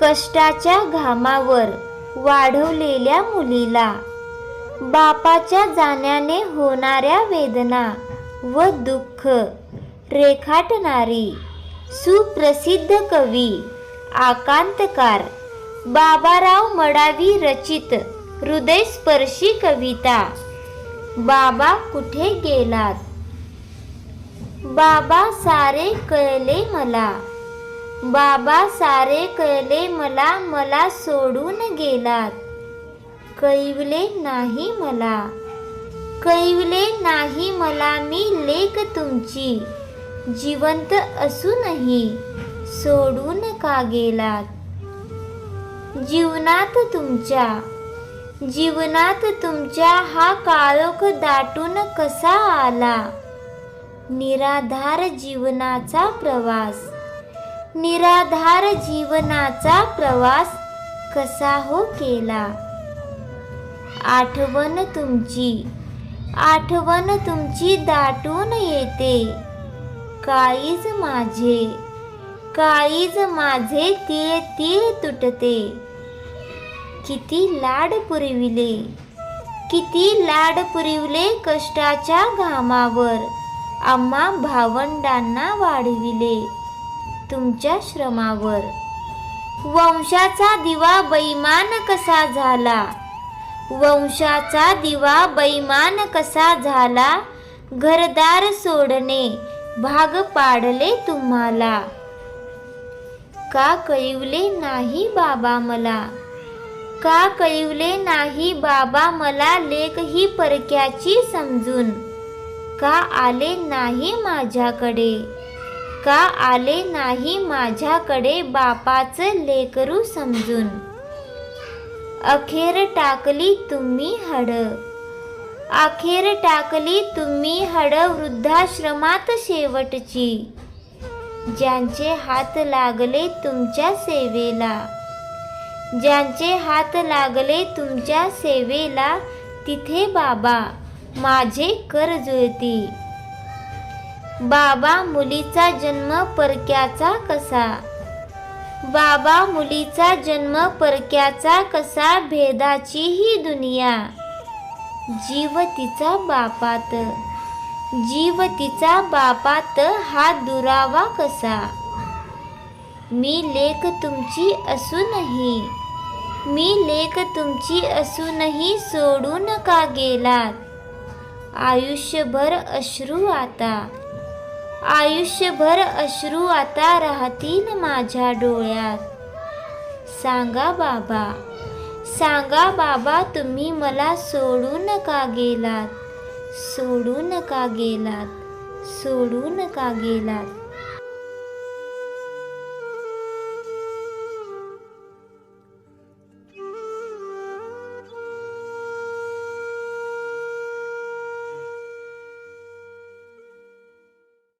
कष्टाच्या घामावर वाढवलेल्या मुलीला. बापाच्या जाण्याने होणाऱ्या वेदना व दुःख रेखाटणारी सुप्रसिद्ध कवी आकांतकार बाबाराव मडावी रचित हृदयस्पर्शी कविता बाबा कुठे गेलात? बाबा सारे कळले मला. बाबा सारे कळले मला मला सोडून गेलात. कैवले नाही मला. कैवले नाही मला मी लेख तुमची. जिवंत असूनही सोडून का गेलात? जीवनात तुमच्या जीवनात तुमच्या हा काळोख दाटून कसा आला? निराधार जीवनाचा प्रवास. निराधार जीवनाचा प्रवास कसा हो केला? आठवण तुमची आठवण तुमची दाटून येते. काळीज माझे काळीज माझे तीळ तीळ तुटते. किती लाड पुरविले किती लाड पुरविले कष्टाच्या घामावर. आम्हा भावंडांना वाढविले. तुमच्या श्रमावर. वंशाचा दिवा बैमान कसा झाला? वंशाचा दिवा बैमान कसा झाला? घरदार सोडणे भाग पाडले तुम्हाला. का कळवले नाही बाबा मला? का कळवले नाही बाबा मला लेख ही परक्याची समजून? का आले नाही माझ्याकडे? का आले नाही माझ्याकडे बापाचं लेकरू समजून? अखेर टाकली तुम्ही हड. अखेर टाकली तुम्ही हड वृद्धाश्रमात शेवटची. ज्यांचे हात लागले तुमच्या सेवेला. ज्यांचे हात लागले तुमच्या सेवेला तिथे बाबा माझे कर जुळती बाबा मुलीचा जन्म परक्याचा कसा? बाबा मुलीचा जन्म परक्याचा कसा भेदाची ही दुनिया? जीव तिचा बापात. जीव तिचा बापात हा दुरावा कसा? मी लेख तुमची असूनही मी लेख तुमची असूनही सोडून का गेलात? आयुष्यभर अश्रू आता. आयुष्यभर अश्रू आता राहतील माझ्या डोळ्यात. सांगा बाबा सांगा बाबा तुम्ही मला सोडून का गेलात? सोडून का गेलात? सोडून का गेलात?